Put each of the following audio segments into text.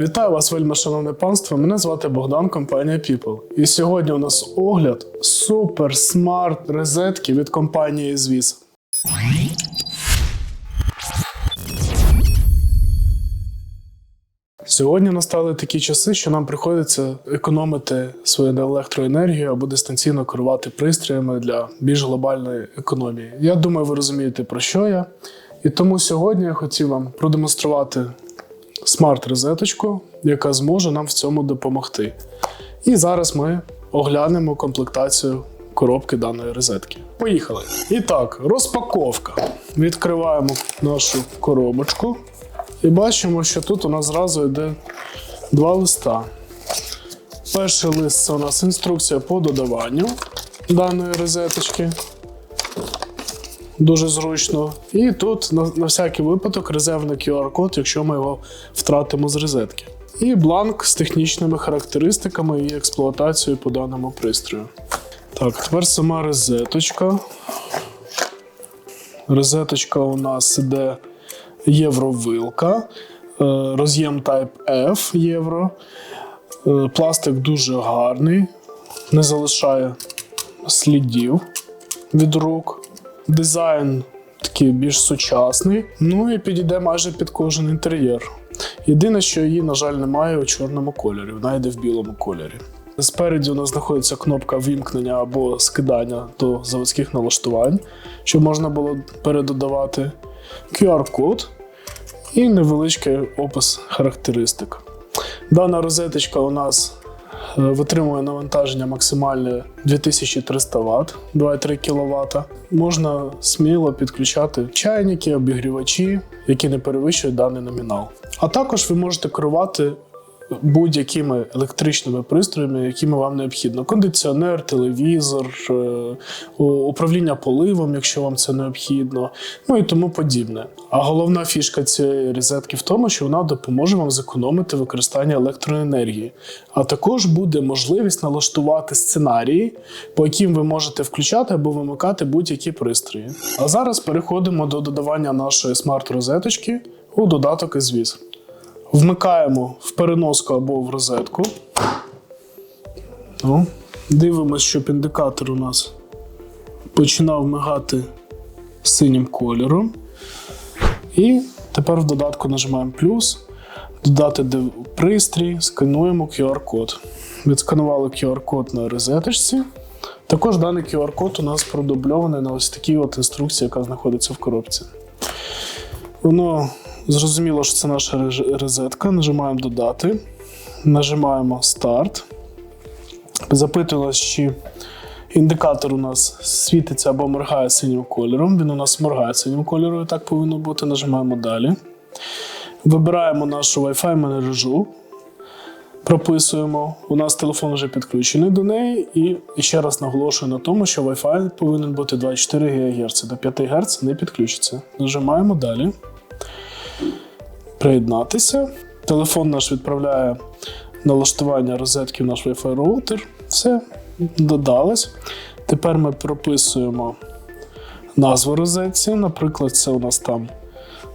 Вітаю вас, вельми шановне панство. Мене звати Богдан, компанія People. І сьогодні у нас огляд супер смарт розетки від компанії Звіз. Сьогодні настали такі часи, що нам приходиться економити свою електроенергію або дистанційно керувати пристроями для більш глобальної економії. Я думаю, ви розумієте про що я. І тому сьогодні я хотів вам продемонструвати смарт-розеточку, яка зможе нам в цьому допомогти. І зараз ми оглянемо комплектацію коробки даної розетки. Поїхали! І так, розпаковка. Відкриваємо нашу коробочку і бачимо, що тут у нас зразу йде два листа. Перший лист це у нас інструкція по додаванню даної розеточки. Дуже зручно. І тут на, на всякий випадок резервний QR-код, якщо ми його втратимо з розетки. І бланк з технічними характеристиками і експлуатацією по даному пристрою. Так, тепер сама розеточка. Розеточка у нас іде євровилка, е, роз'єм Type F євро. Е, Пластик дуже гарний, не залишає слідів від рук. Дизайн такий більш сучасний. Ну і підійде майже під кожен інтер'єр. Єдине, що її, на жаль, немає у чорному кольорі, вона йде в білому кольорі. Спереді у нас знаходиться кнопка вімкнення або скидання до заводських налаштувань, щоб можна було передодавати QR-код і невеличкий опис характеристик. Дана розеточка у нас витримує навантаження максимальне 2300 Вт, 2,3 кВт. Можна сміло підключати чайники, обігрівачі, які не перевищують даний номінал. А також ви можете керувати будь-якими електричними пристроями, якими вам необхідно: кондиціонер, телевізор, е, управління поливом, якщо вам це необхідно, ну і тому подібне. А головна фішка цієї розетки в тому, що вона допоможе вам зекономити використання електроенергії. А також буде можливість налаштувати сценарії, по яким ви можете включати або вимикати будь-які пристрої. А зараз переходимо до додавання нашої смарт-розеточки у додаток із віз. Вмикаємо в переноску або в розетку. Ну, дивимось, щоб індикатор у нас починав мигати синім кольором. І тепер в додатку нажимаємо плюс, додати пристрій, скануємо QR-код. Відсканували QR-код на розеточці. Також даний QR-код у нас продубльований на ось такій от інструкції, яка знаходиться в коробці. Воно зрозуміло, що це наша розетка. Нажимаємо додати, нажимаємо старт. Запитує нас, чи індикатор у нас світиться або моргає синім кольором. Він у нас моргає синім кольором, так повинно бути. Нажимаємо далі. Вибираємо нашу Wi-Fi мережу. Прописуємо. У нас телефон вже підключений до неї, і ще раз наголошую на тому, що Wi-Fi повинен бути 24 ГГц. До 5 Гц не підключиться. Нажимаємо далі. Приєднатися. Телефон наш відправляє налаштування розетки в наш Wi-Fi роутер. Все, додалось. Тепер ми прописуємо назву розетці. Наприклад, це у нас там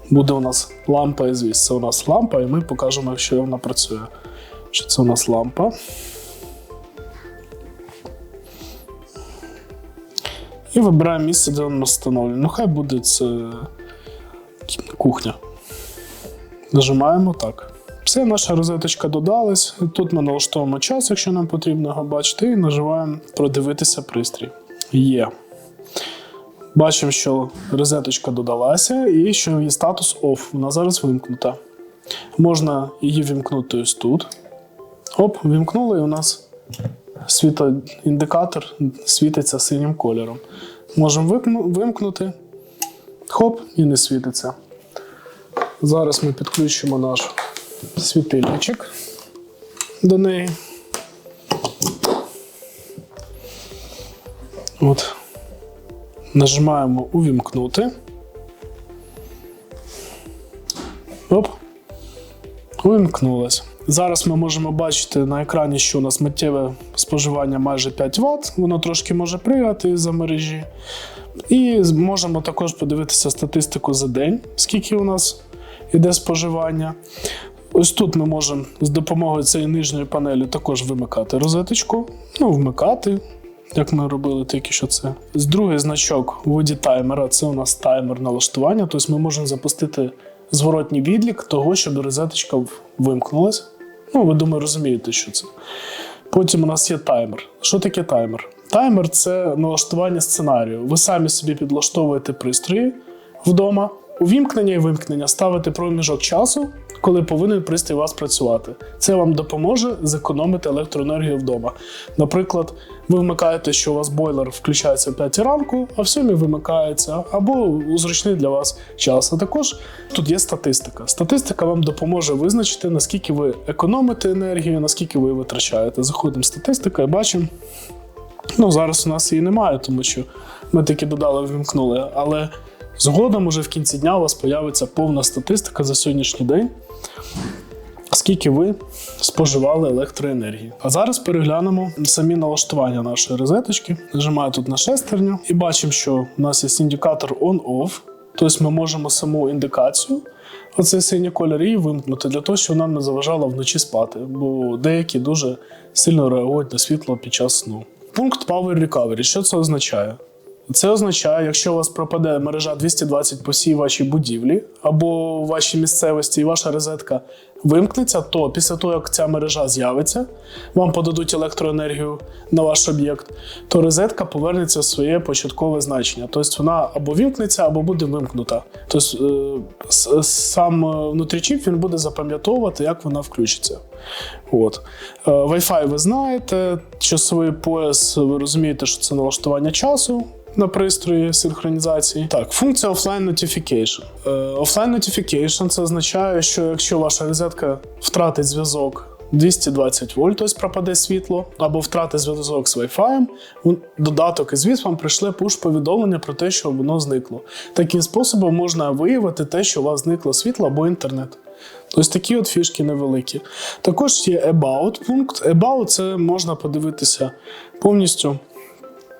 буде у нас лампа і звіс. Це у нас лампа, і ми покажемо, якщо вона працює. Що це у нас лампа. І вибираємо місце, де вона встановлена. Ну, хай буде це кухня. Нажимаємо так. Все, наша розеточка додалась. Тут ми налаштовуємо час, якщо нам потрібно його бачити, і нажимаємо продивитися пристрій. Є. Бачимо, що розеточка додалася і що її статус OFF. Вона зараз вимкнута. Можна її вімкнути ось тут. Оп, вімкнули, і у нас світоіндикатор світиться синім кольором. Можемо вимкнути. Хоп, і не світиться. Зараз ми підключимо наш світильничок до неї. От. Нажимаємо увімкнути. Оп. Увімкнулось. Зараз ми можемо бачити на екрані, що у нас миттєве споживання майже 5 Вт. Воно трошки може пригати за мережі. І можемо також подивитися статистику за день, скільки у нас іде споживання. Ось тут ми можемо з допомогою цієї нижньої панелі також вимикати розеточку, ну, вмикати, як ми робили тільки що це. З другий значок у виді таймера це у нас таймер налаштування, тобто ми можемо запустити зворотній відлік того, щоб розеточка в- вимкнулась. Ну, ви думаю, розумієте, що це. Потім у нас є таймер. Що таке таймер? Таймер це налаштування сценарію. Ви самі собі підлаштовуєте пристрої вдома, увімкнення і вимкнення, ставите проміжок часу, коли повинен пристрій вас працювати. Це вам допоможе зекономити електроенергію вдома. Наприклад, ви вмикаєте, що у вас бойлер включається о 5 ранку, а в 7 вимикається, або зручний для вас час. А також тут є статистика. Статистика вам допоможе визначити, наскільки ви економите енергію, наскільки ви витрачаєте. Заходимо в статистику і бачимо. Ну, зараз у нас її немає, тому що ми таки додали, вимкнули. Але згодом, уже в кінці дня, у вас появиться повна статистика за сьогоднішній день, скільки ви споживали електроенергії. А зараз переглянемо самі налаштування нашої розеточки. Нажимаю тут на шестерню і бачимо, що у нас є індикатор on-off. Тобто ми можемо саму індикацію, оцей синій колір, її вимкнути для того, щоб нам не заважало вночі спати, бо деякі дуже сильно реагують на світло під час сну. Пункт Power Recovery. Що це означає? Це означає, якщо у вас пропаде мережа 220 по всій вашій будівлі або вашій місцевості і ваша розетка вимкнеться, то після того, як ця мережа з'явиться, вам подадуть електроенергію на ваш об'єкт, то розетка повернеться в своє початкове значення. Тобто вона або вімкнеться, або буде вимкнута. Тобто е, сам е, внутрічіп він буде запам'ятовувати, як вона включиться. От. Е, Wi-Fi ви знаєте, часовий пояс, ви розумієте, що це налаштування часу на пристрої синхронізації. Так, функція Offline Notification. Е, Offline Notification це означає, що якщо ваша розетка втратить зв'язок 220 вольт, тобто пропаде світло, або втратить зв'язок з Wi-Fi, додаток із звіт вам прийшле пуш-повідомлення про те, що воно зникло. Таким способом можна виявити те, що у вас зникло світло або інтернет. Ось такі от фішки невеликі. Також є About пункт. About це можна подивитися повністю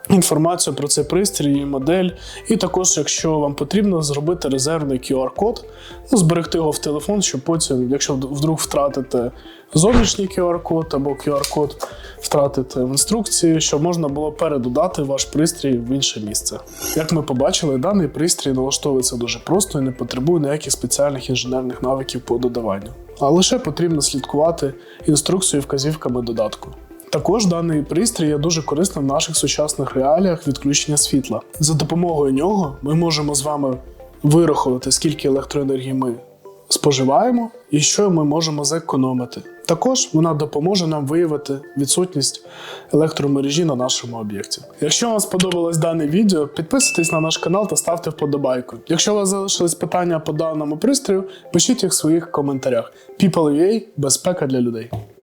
інформацію про цей пристрій модель. І також, якщо вам потрібно, зробити резервний QR-код, ну, зберегти його в телефон, щоб потім, якщо вдруг втратите зовнішній QR-код або QR-код втратите в інструкції, щоб можна було передодати ваш пристрій в інше місце. Як ми побачили, даний пристрій налаштовується дуже просто і не потребує ніяких спеціальних інженерних навиків по додаванню. А лише потрібно слідкувати інструкцію і вказівками додатку. Також даний пристрій є дуже корисним в наших сучасних реаліях відключення світла. За допомогою нього ми можемо з вами вирахувати, скільки електроенергії ми споживаємо і що ми можемо зекономити. Також вона допоможе нам виявити відсутність електромережі на нашому об'єкті. Якщо вам сподобалось дане відео, підписуйтесь на наш канал та ставте вподобайку. Якщо у вас залишились питання по даному пристрою, пишіть їх в своїх коментарях. People.ua – безпека для людей.